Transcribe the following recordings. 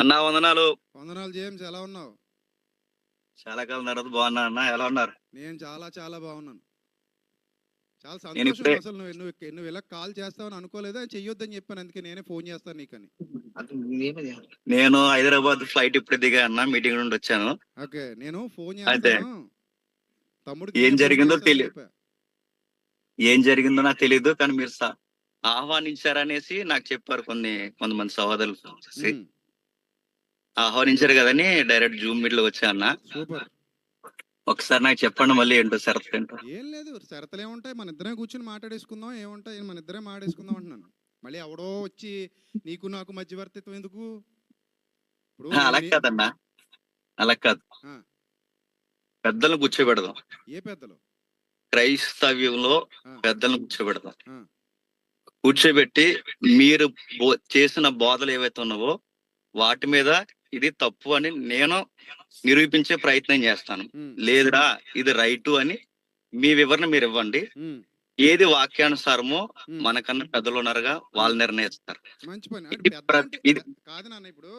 అన్నా వందనాలు. వందనాలు జేమ్స్ ఎలా ఉన్నావు? చాలా కాలం తర్వాత బాగున్నా అన్న ఎలా ఉన్నారు? నేను చాలా చాలా బాగున్నాను. చాలా సంతోషం అసలు నువ్వు నువ్వు నువ్వు ఇలా కాల్ చేస్తావని అనుకోలేదా చెయ్యొద్దని చెప్పాను అందుకే నేనే ఫోన్ చేస్తాను నీకని. నేను హైదరాబాద్ ఫ్లైట్ ఇప్పుడే దిగా అన్న మీటింగ్ నుండి వచ్చాను. ఓకే నేను ఫోన్ చేస్తాను. తమ్ముడికి ఏం జరిగిందో చేస్తానని తెలి- చెప్పా. ఏం జరిగిందో నాకు తెలియదు కానీ మీరు స- ఆహ్వానించారనేసి నాకు చెప్పారు కొన్ని కొంతమంది సహోదరులు ఆహ్వానించారు కదని డైరెక్ట్ జూమ్ మీట్లో వచ్చా అన్న సూపర్. ఒకసారి నాకు చెప్పండి మళ్ళీ ఏంటో షరతు ఏంటో. ఏం లేదు షరతులు ఏముంటాయి? మన ఇద్దరం కూర్చొని మాట్లాడేసుకుందాం ఏముంటాయి? మన ఇద్దరే మాట్లాడేసుకుందాం అంటున్నాను. మళ్ళీ ఎవడో వచ్చి నీకు నాకు మధ్యవర్తిత్వం ఎందుకు? ఇప్పుడు అలా కాదన్నా. అలా కాదు. ఆ. పెద్దలను కూర్చోబెడదాం. ఏ పెద్దలు? క్రైస్తవ్యంలో ఆ. పెద్దలను కూర్చోబెడదాం. ఆ. కూర్చోబెట్టి మీరు బో- చేసిన బోధలు ఏవైతే ఉన్నావో వాటి మీద ఇది తప్పు అని నేను నిరూపించే ప్రయత్నం చేస్తాను. లేదురా ఇది రైటు అని మీ వివరణ మీరు ఇవ్వండి. ఏది వాక్యానుసారమో. మనకన్నా పెద్దలు ఉన్నారుగా వాళ్ళు నిర్ణయిస్తారు. అంటే అంటే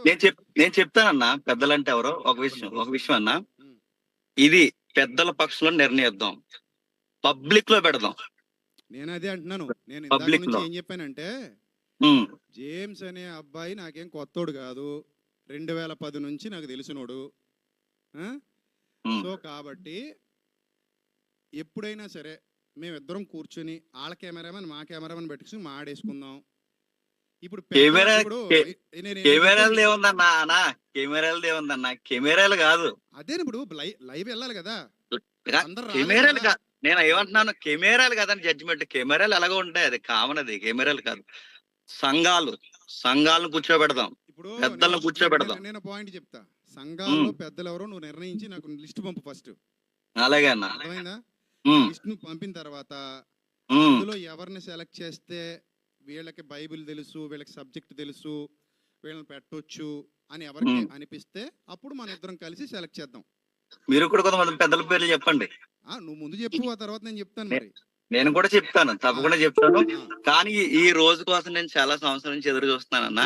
నేను చెప్ నేను చెప్తానన్నా పెద్దలంటే ఎవరో? ఒక విషయం ఒక విషయం అన్నా. ఇది పెద్దల పక్షంలో నిర్ణయిద్దాం. పబ్లిక్లో పెడదాం. నేను అదే అంటున్నాను. నేను నుంచి లో. ఏం చెప్పానంటే జేమ్స్ అనే అబ్బాయి నాకేం కొత్తోడు కాదు. రెండు వేల పది నుంచి నాకు తెలిసినోడు. సో కాబట్టి ఎప్పుడైనా సరే మేమిద్దరం కూర్చొని వాళ్ళ కెమెరామెన్ మా కెమెరామెన్ పెట్టుకుని మాడేసుకుందాం. ఇప్పుడు కెమెరాలు? ఏముందన్నా? అన్నా కెమెరాలు ఏముందన్నా? కెమెరాలు కాదు. అదే ఇప్పుడు లైవ్ వెళ్ళాలి కదా. కెమెరాలు. కాదు. నేను ఏమంటున్నాను? కెమెరాలు కాదని జడ్జిమెంట్ కెమెరాలు ఎలాగో ఉంటాయి. అది కామన్ అది. కెమెరాలు కాదు. సంఘాలు సంఘాలను కూర్చోబెడదాం. ఇప్పుడు పెద్దలను నేను- కూర్చోబెడదాం. నేను- నేను పాయింట్ చెప్తా. సంఘాల్లో పెద్దలు ఎవరో నువ్వు నిర్ణయించి నాకు లిస్ట్ పంపు ఫస్ట్ అలాగే అన్న. అర్థమైందా? లిస్ట్ను పంపిన తర్వాత. అందులో ఎవరిని సెలెక్ట్ చేస్తే వీళ్ళకి బైబిల్ తెలుసు వీళ్ళకి సబ్జెక్ట్ తెలుసు వీళ్ళని పెట్టొచ్చు అని ఎవరికి. అనిపిస్తే అప్పుడు మన ఇద్దరం కలిసి సెలెక్ట్ చేద్దాం. మీరు కూడా కొంతమంది పెద్దల పేర్లు చెప్పండి. నువ్వు ముందు చెప్పు ఆ తర్వాత నేను చెప్తాను మరి. నేను కూడా చెప్తాను తప్పకుండా చెప్తాను. కానీ ఈ- రోజు కోసం నేను చాలా సంవత్సరం నుంచి ఎదురు చూస్తున్నానన్నా.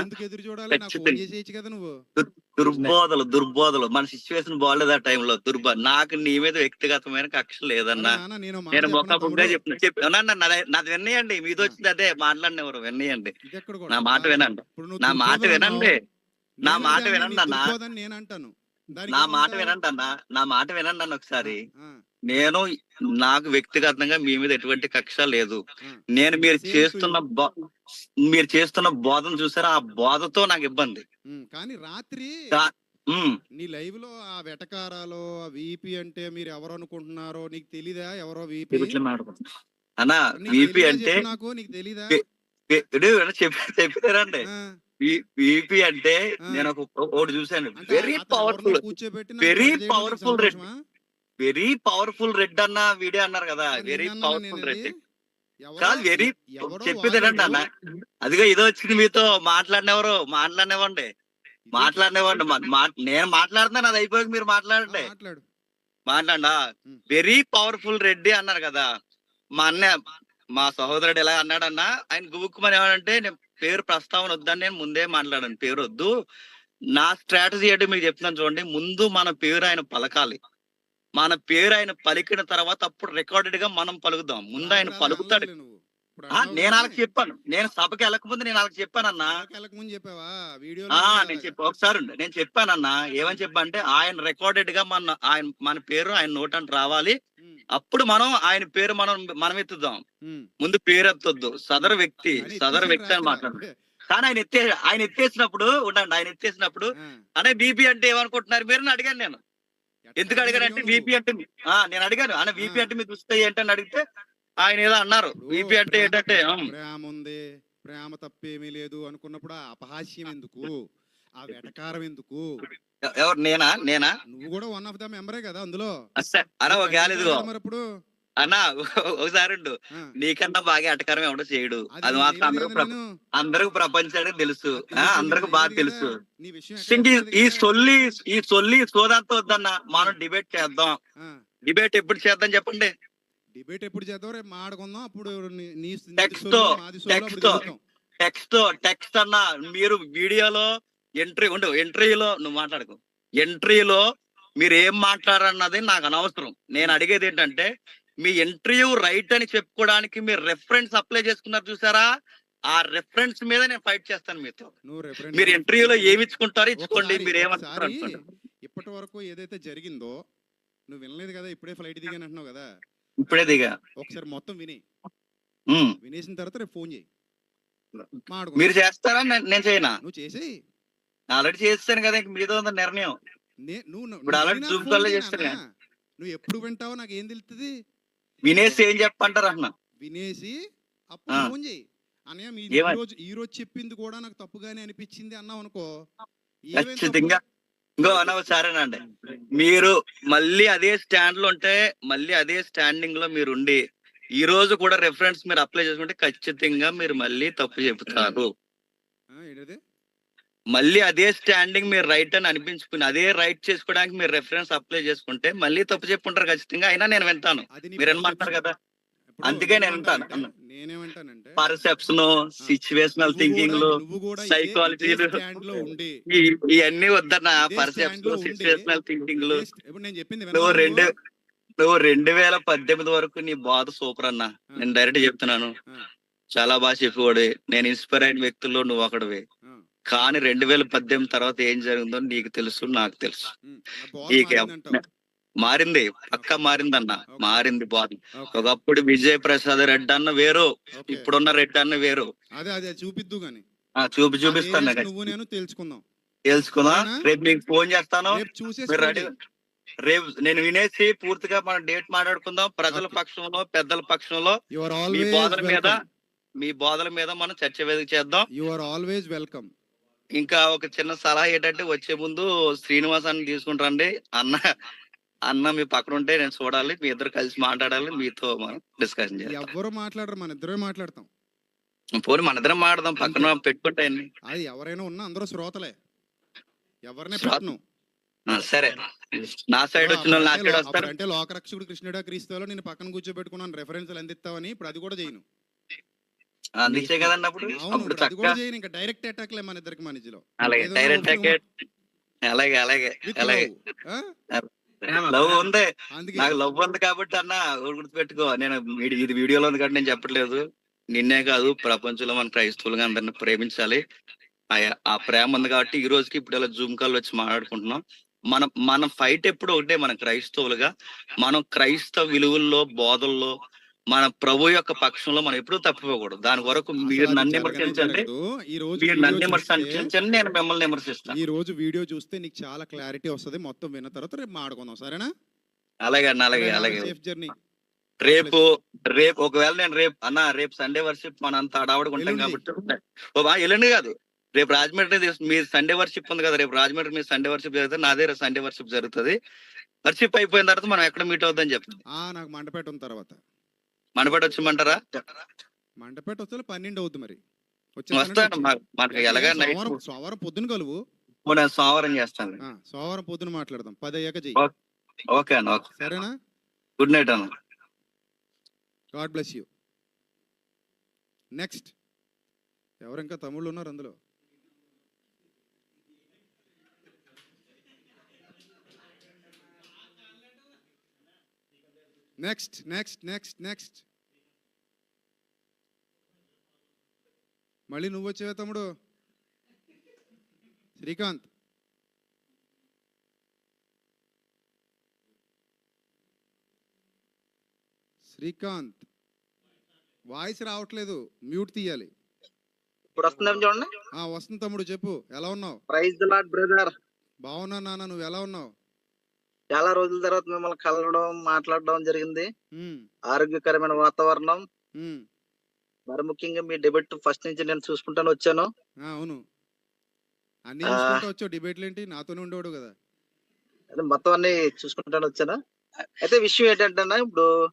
దుర్బోధలు దుర్బోధలు. మన సిచ్యువేషన్ బాగాలేదు ఆ టైంలో దుర్బ నాకు నీ మీద వ్యక్తిగతమైన కక్ష లేదన్నా. నేను మాట నేను చెప్పనా. నాది విన్నయండి. మీది వచ్చింది అదే మాట్లాడినెవరు? విన్నయండి. కూడా? నా మాట వినండి. నా మాట వినండి. నా మాట వినండి అన్న. నా మాట? వినండి అన్న. నా మాట వినండి అన్న ఒకసారి. నేను నాకు వ్యక్తిగతంగా మీ మీద ఎటువంటి కక్ష లేదు. నేను మీరు చేస్తున్న మీరు చేస్తున్న బోధన చూసారా? ఆ బోధతో నాకు ఇబ్బంది. కానీ రాత్రి నీ లైవ్లో ఆ వెటకారాలో ఆ వీపీ అంటే మీరు ఎవరు అనుకుంటున్నారో నీకు తెలీదా? ఎవరో వీపీ అన్న విపి అంటే నాకు? నీకు తెలీదా? చెప్పారండి విపి అంటే. నేను ఒక ఒకటి చూశాను. అంటే వెరీ పవర్ఫుల్ ఎవరినో కూర్చోబెట్టి వెరీ పవర్ఫుల్ రెడ్ అన్న వీడియో అన్నారు కదా. Very powerful red. కాదు వెరీ చెప్పేదేనండి అన్న. అదిగో ఇదో వచ్చింది మీతో మాట్లాడినెవరు మాట్లాడినవ్వండి. మాట్లాడినవ్వండి నేను మాట్లాడుతున్నాను అది అయిపోయాక మీరు మాట్లాడండి. మాట్లాడు. వెరీ పవర్ఫుల్ రెడ్డి అన్నారు కదా. మా అన్న మా సహోదరుడు ఎలా అన్నాడన్నా ఆయన గుబుక్కుమని ఏమనంటే నేను పేరు ప్రస్తావన వద్దని నేను ముందే మాట్లాడాను పేరు వద్దు. నా స్ట్రాటజీ ఏంటో మీకు చెప్తున్నాను చూడండి ముందు మన పేరు ఆయన పలకాలి. మన పేరు ఆయన పలికిన తర్వాత అప్పుడు రికార్డెడ్గా మనం పలుకుదాం. ముందు ఆయన పలుకుతాడు. నేను వాళ్ళకి చెప్పాను. నేను సభకి వెళ్ళకముందు నేను వాళ్ళకి చెప్పానన్నా. నేను చెప్పి. ఒకసారి ఉండు. నేను చెప్పానన్నా. ఏమని చెప్పంటే ఆయన రికార్డెడ్గా మన ఆయన మన పేరు ఆయన నోటంట రావాలి. అప్పుడు మనం ఆయన పేరు మనం మనం ఎత్తుదాం. ముందు పేరు ఎత్తొద్దు. సదరు వ్యక్తి సదరు వ్యక్తి అని మాట్లాడు. కానీ ఆయన ఎత్తే ఆయన ఎత్తేసినప్పుడు ఉండండి ఆయన ఎత్తేసినప్పుడు అనే బీపీ అంటే ఏమనుకుంటున్నారు మీరు అడిగాను నేను. ఎందుకు అడిగాను అంటే బీపీ అంటే నేను అడిగాను. అన్న బీపీ అంటే మీ దుస్తాయి ఏంటని అడిగితే ఆయన ఏదో అన్నారు. బీపీ అంటే ఏంటంటే ప్రేమ ఉంది ప్రేమ తప్పేమీ లేదు అనుకున్నప్పుడు అపహాస్యం ఎందుకు? ఆ వెటకారం ఎందుకు? ఎవరు నేనా? నేనా? నువ్వు కూడా వన్ ఆఫ్ ద మెంబరే కదా అందులో. అన్న ఒక మరి ఇప్పుడు? అన్న ఒకసారి ఉండు. నీకన్నా బాగా అటకారం ఎవడో చేయడు. అది మాత్రం అందరూ. అందరికి ప్రపంచానికి తెలుసు. అందరికి బాగా తెలుసు. ఈ-. సొల్లి ఈ సొల్లి సోదంతా వద్దన్న. మనం డిబేట్ చేద్దాం. డిబేట్ ఎప్పుడు చేద్దాం చెప్పండి. డిబేట్ ఎప్పుడు చేద్దాం? రేపు మాడుకుందాం అప్పుడు తో. గెలుద్దాం. టెక్స్ట్ టెక్స్ట్ అన్న. మీరు వీడియోలో ఎంట్రీ ఉండు. ఎంట్రీలో నువ్వు మాట్లాడుకో. ఎంట్రీలో మీరు ఏం మాట్లాడన్నది నాకు అనవసరం. నేను అడిగేది ఏంటంటే మీ ఇంటర్వ్యూ రైట్ అని చెప్పుకోవడానికి మీరు రెఫరెన్స్ అప్లై చేసుకున్నారు చూసారా? ఆ రెఫరెన్స్ మీద నేను ఫైట్ చేస్తాను మీతో. మీరు ఇంటర్వ్యూలో ఏమి ఇచ్చుకుంటారో ఇచ్చుకోండి మీరు ఏమంటారు ఇప్పటి వరకు ఏదైతే జరిగిందో నువ్వు వినలేదు కదా ఇప్పుడే ఫ్లైట్ దిగాను అంటున్నావు కదా. ఇప్పుడే దిగా. ఒకసారి మొత్తం విని. వినేసిన తర్వాత రేపు ఫోన్ చేయి. మీరు చేస్తారా? నేను- చేయనా? నువ్వు చేసేయి. ఆల్రెడీ చేస్తాను కదా ఇంక మీతో నిర్ణయం. నువ్వు చేయి చేస్తారుగా. నాన్న. నువ్వు ఎప్పుడు వింటావో నాకు ఏం తెలుస్తుంది వినేసి ఏం చెప్పంటారు అన్న? వినేసి అప్పుడు ఆ. ఫోన్ చేయి. అన్నయ్య మీ ఈ? రోజు ఈ రోజు చెప్పింది కూడా నాకు తప్పుగానే అనిపించింది అన్నావు అనుకో? ఖచ్చితంగా. ఇంకో అన్న సరేనండి మీరు మళ్ళీ అదే స్టాండ్లో ఉంటే మళ్ళీ అదే స్టాండింగ్లో మీరు ఉండి ఈ రోజు కూడా రెఫరెన్స్ మీరు అప్లై చేసుకుంటే ఖచ్చితంగా మీరు మళ్ళీ తప్పు చెబుతారు. మళ్ళీ అదే స్టాండింగ్ మీరు రైట్ అని అనిపించుకుని అదే రైట్ చేసుకోవడానికి మీరు రెఫరెన్స్ అప్లై చేసుకుంటే మళ్ళీ తప్పు చెప్పుంటారు ఖచ్చితంగా. అయినా నేను వింటాను. మీరు ఏమంటారు కదా. అందుకే నేను వింటాను. పర్సెప్షన్ సిచ్యువేషనల్ థింకింగ్లో ఇవన్నీ వద్దన్న పర్సెప్షన్ సిచ్యువేషనల్ థింకింగ్లో నువ్వు రెండు నువ్వు? రెండు వేల పద్దెనిమిది వరకు నీ బాధ సూపర్ అన్న. నేను డైరెక్ట్ చెప్తున్నాను. చాలా బాగా చెప్పేవాడు. నేను ఇన్స్పైర్ అయిన వ్యక్తుల్లో నువ్వు ఒకడివే. కానీ రెండు వేల పద్దెనిమిది తర్వాత ఏం జరిగిందో నీకు తెలుసు నాకు తెలుసు నీకు. మారింది పక్క మారిందన్న మారింది బాధ ఒకప్పుడు విజయ్ ప్రసాద్ రెడ్డి అన్న వేరు. ఇప్పుడున్న రెడ్డి అన్న వేరు అదే అదే చూపిద్దు చూపి చూపిస్తాను. నువ్వు నేను తెలుసుకుందాం తెలుసుకుందా? రేపు మీకు ఫోన్ చేస్తాను రేపు రెడీ నేను వినేసి పూర్తిగా మనం డేట్ మాట్లాడుకుందాం ప్రజల. పక్షంలో పెద్దల పక్షంలో మీ బోధన మీద. మీ బోధల మీద మనం చర్చ వేదిక చేద్దాం You are always welcome. ఇంకా ఒక చిన్న సలహా ఏంటంటే వచ్చే ముందు శ్రీనివాస్ అని తీసుకుంటారండి. అన్న అన్న మీ పక్కన ఉంటే నేను చూడాలి మీ ఇద్దరు కలిసి మాట్లాడాలి మీతో మనం డిస్కషన్ చేయాలి ఎవ్వరు మాట్లాడరు మన ఇద్దరే మాట్లాడతాం. పోనీ మన ఇద్దరం మాట్లాడదాం పక్కన పెట్టుకుంటాయండి అది ఎవరైనా ఉన్నా అందరూ శ్రోతలే. ఎవరినే పెట్టను. సరే. నా సైడ్ వచ్చిన వాళ్ళు నా సైడ్ వస్తారు. అంటే లోకరక్షకుడు కృష్ణుడా క్రీస్తులో నేను పక్కన కూర్చోబెట్టుకున్నాను రెఫరెన్స్ అందిస్తావని ఇప్పుడు అది కూడా చేయను. అందించే కదండి అప్పుడు అప్పుడు చక్కగా ఇంకా డైరెక్ట్ అటాక్ లే మన ఇద్దరికి అలాగే డైరెక్ట్ ఒకటి అలాగే అలాగే అలాగే? లవ్ ఉంది. నాకు లవ్ ఉంది కాబట్టి అన్న గుర్తుపెట్టుకో. నేను ఇది వీడియోలో ఉంది కాబట్టి నేను చెప్పట్లేదు. నిన్నే కాదు ప్రపంచంలో మన క్రైస్తవులుగా అందరిని ప్రేమించాలి. ఆ- ఆ ప్రేమ ఉంది కాబట్టి ఈ రోజుకి ఇప్పుడు ఇలా జూమ్ కాల్ వచ్చి మాట్లాడుకుంటున్నాం. మనం మన ఫైట్ ఎప్పుడు ఒకటే మన క్రైస్తవులుగా మనం క్రైస్తవ విలువల్లో బోధల్లో మన ప్రభు యొక్క పక్షంలో మనం ఎప్పుడూ తప్పిపోకూడదు. దాని వరకు మీరు నన్ను విమర్శించండి. ఈ రోజు మీరు నన్ను విమర్శించండి. నేను మిమ్మల్ని విమర్శిస్తాను. ఈ రోజు వీడియో చూస్తే నీకు చాలా క్లారిటీ వస్తది. మొత్తం విన్న తర్వాత రేపు మాడుకుందాం సరేనా? అలాగే అన్న అలాగే అలాగే. Safe journey. రేపు రేపు ఒకవేళ నేను రేపు అన్న రేపు సండే వర్షిప్ మన అంత అడావడుకుంటాం. కాబట్టి ఓ బా ఎల్లుండి కాదు. రేపు రాజమండ్రి మీ సండే వర్షిప్ ఉంది కదా రేపు రాజమండ్రి మీ సండే వర్షిప్ జరుగుతుంది. నాదే రేపు సండే వర్షిప్ జరుగుతుంది. వర్షిప్ అయిపోయిన తర్వాత మనం ఎక్కడ మీట్ అవుద్దని ఆ నాకు మండపేట ఉన్న తర్వాత. మనపేట వచ్చిమంటారా మండపేట వస్తే పన్నెండు అవుతుంది మరి. వస్తాను మా- మనకి ఎలాగా నైట్ సోమవారం పొద్దున కలువు. సోమవారం చేస్తాను సోమవారం పొద్దున మాట్లాడదాం. పది అయ్యాక చెయ్యి. ఓకే. ఓకే అన్న ఓకే. సరేనా? గుడ్ నైట్ అన్న. God bless you. నెక్స్ట్. ఎవరు ఇంకా తమ్ముళ్ళు ఉన్నారు అందులో? నెక్స్ట్ నెక్స్ట్ నెక్స్ట్ నెక్స్ట్ మళ్ళీ నువ్వు వచ్చేవే తమ్ముడు. శ్రీకాంత్. శ్రీకాంత్. వాయిస్ రావట్లేదు. మ్యూట్ తీయాలి. ఇప్పుడు వస్తుందేమో చూడండి. వస్తుంది తమ్ముడు చెప్పు. ఎలా ఉన్నావు? Praise brother. బాగున్నా నాన్న నువ్వు ఎలా ఉన్నావు? చాలా రోజుల తర్వాత మిమ్మల్ని కలవడం మాట్లాడడం జరిగింది. ఆరోగ్యకరమైన వాతావరణం. మరి ముఖ్యంగా మీ డెబిట్ ఫస్ట్ నుంచి నేను చూసుకుంటాను వచ్చాను. అవును. అన్ని వచ్చావు. డిబేట్లు ఏంటి నాతోనే ఉండేవాడు కదా. అదే మొత్తం అన్ని చూసుకుంటాను వచ్చాను. అయితే విషయం ఏంటంటే ఇప్పుడు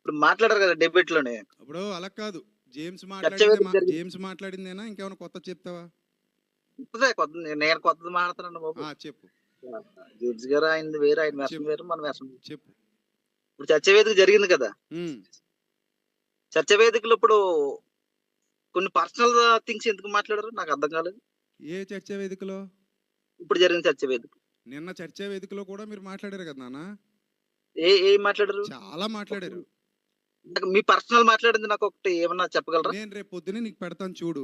ఇప్పుడు మాట్లాడారు కదా డెబిట్లోనే అప్పుడు అలా కాదు. జేమ్స్ మాట్లాడింది. జేమ్స్ మాట్లాడిందేనా? ఇంకేమైనా కొత్త చెప్తావా? కొత్తదే కొత్త నేను కొత్తది మాట్లాడుతున్నాను బాబు. చెప్పు. జడ్జి గారు ఆయన వేరు ఆయన వేరు మన వేరు. చెప్పు. ఇప్పుడు చర్చ వేదిక జరిగింది కదా? ఉమ్, చర్చ వేదికలో ఇప్పుడు కొన్ని పర్సనల్ థింగ్స్ ఎందుకు మాట్లాడారు నాకు అర్థం కాలేదు. ఏ చర్చా వేదికలో? ఇప్పుడు జరిగిన చర్చ వేదిక. నిన్న చర్చా వేదికలో కూడా మీరు మాట్లాడారు కదా నాన్న? ఏ ఏం మాట్లాడారు? చాలా మాట్లాడారు. మీ పర్సనల్ మాట్లాడింది నాకు ఒకటి ఏమన్నా చెప్పగలరా? నేను రేపు పొద్దునే నీకు పెడతాను చూడు.